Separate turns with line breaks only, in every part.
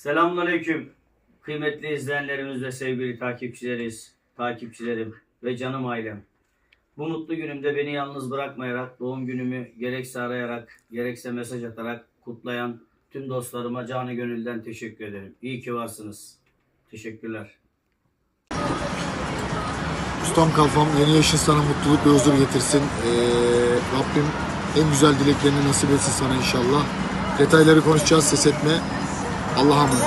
Selamünaleyküm. Kıymetli izleyenlerimiz ve sevgili takipçileriz, takipçilerim ve canım ailem. Bu mutlu günümde beni yalnız bırakmayarak doğum günümü gerekse arayarak, gerekse mesaj atarak kutlayan tüm dostlarıma canı gönülden teşekkür ederim. İyi ki varsınız. Teşekkürler.
Ustam kalfam yeni yaşın sana mutluluk ve huzur getirsin. Ee, Rabbim en güzel dileklerini nasip etsin sana inşallah. Detayları konuşacağız ses etme. Allah'a emanet.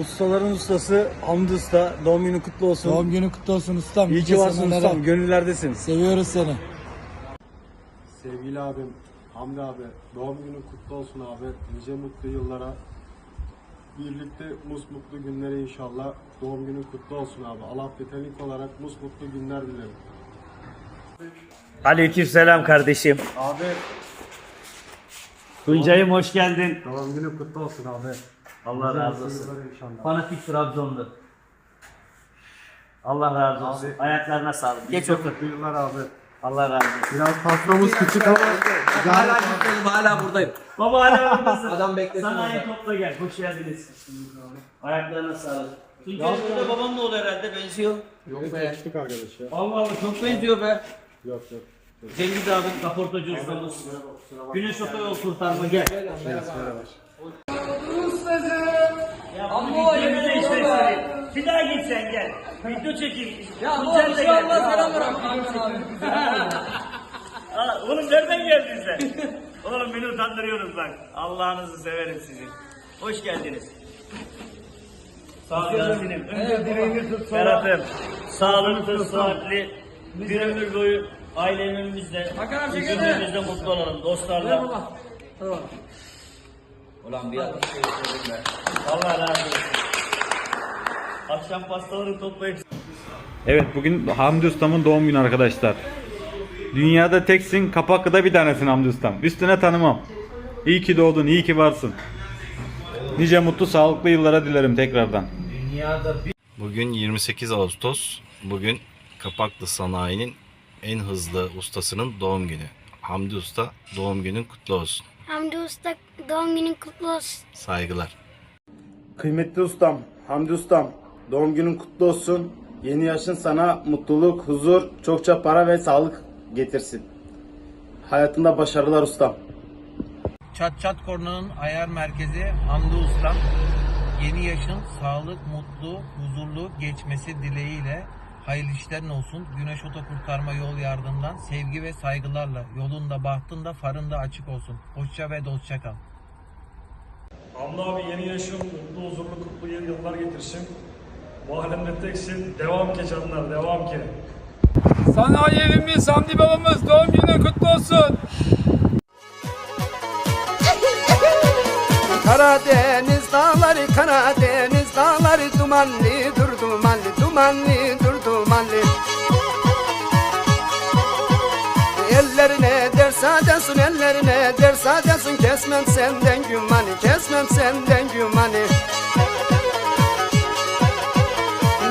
Ustaların ustası Hamdi Usta. Doğum günü kutlu olsun.
Doğum günün kutlu olsun ustam.
İyi
Nice
ki varsın ustam. Gönüllerdesin.
Seviyoruz seni.
Sevgili abim Hamdi abi doğum günün kutlu olsun abi. Nice mutlu yıllara. Birlikte musmutlu günlere inşallah. Doğum günün kutlu olsun abi. Allah Tetelik olarak musmutlu günler dilerim.
Aleykümselam kardeşim.
Abi
Tuncay'ım hoş geldin.
doğum günün kutlu olsun abi.
Allah
Nice
razı olsun.
yıllara inşallah.
Fanatik Trabzonlu. Allah razı olsun.
Abi.
Ayaklarına sağlık. Geç otur.
mutlu yıllar abi.
Allah razı olsun.
Biraz pastamız küçük ama
Hala gitmedim hala buradayım.
Baba hala buradasın.
Adam beklesin
Sanayi
orada.
topla gel. Hoş geldiniz. Ayaklarına sağlık. Tuncay burada babamla oluyor herhalde benziyor.
Yok be.
arkadaş ya.
Allah Allah çok benziyor be.
Yok yok.
Cengiz abi kaportacı ustamız. Güneş otoyol kurtarma gel. Bunu
yemin
işte. Bir daha git sen gel. Video çekeyim.
Ya bu bir şey
gel.
selam bırak.
Aa, oğlum nereden geldin sen? oğlum beni utandırıyorsunuz bak. Allah'ınızı severim sizin. Hoş geldiniz. Sağ olun. Önce direğini tut Ferhat'ım. Sağlıklı, sıhhatli, bir ömür boyu ailemizle, huzurumuzda mutlu olalım dostlarla.
Ulan bir adam şey söyledim be.
Allah razı olsun. Akşam pastaları toplayıp
Evet bugün Hamdi Ustam'ın doğum günü arkadaşlar. Dünyada teksin, Kapaklı'da bir tanesin Hamdi Ustam. Üstüne tanımam. İyi ki doğdun, iyi ki varsın. Nice mutlu, sağlıklı yıllara dilerim tekrardan.
Bugün 28 Ağustos. Bugün Kapaklı Sanayi'nin en hızlı ustasının doğum günü. Hamdi Usta doğum günün kutlu olsun.
Hamdi Usta doğum günün kutlu olsun.
Saygılar.
Kıymetli ustam, Hamdi ustam, doğum günün kutlu olsun. Yeni yaşın sana mutluluk, huzur, çokça para ve sağlık getirsin. Hayatında başarılar ustam.
Çat Çat Korna'nın ayar merkezi Hamdi Ustam. Yeni yaşın sağlık, mutlu, huzurlu geçmesi dileğiyle hayırlı işlerin olsun. Güneş Oto Kurtarma Yol Yardım'dan sevgi ve saygılarla yolunda, bahtında, farında açık olsun. Hoşça ve dostça kal.
Hamdi abi yeni yaşın mutlu huzurlu kutlu yeni yıllar getirsin. Bu alemde teksin. Devam ki canlar devam ki.
Sanayi evimiz Hamdi babamız doğum günün kutlu olsun.
Karadeniz dağları Karadeniz dağları dumanlı dur dumanlı dumanlı dumanlı Ellerine ders desin ellerine ders desin kesmem senden gümanı kesmem senden gümanı.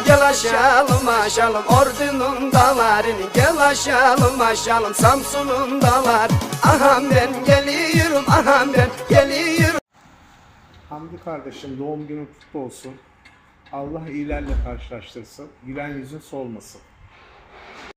Gel aşalım aşalım ordunun dağlarını Gel aşalım aşalım Samsun'un dağlar Aham ben geliyorum aham ben geliyorum.
Hamdi kardeşim doğum günün kutlu olsun. Allah iyilerle karşılaştırsın. Gülen yüzün solmasın.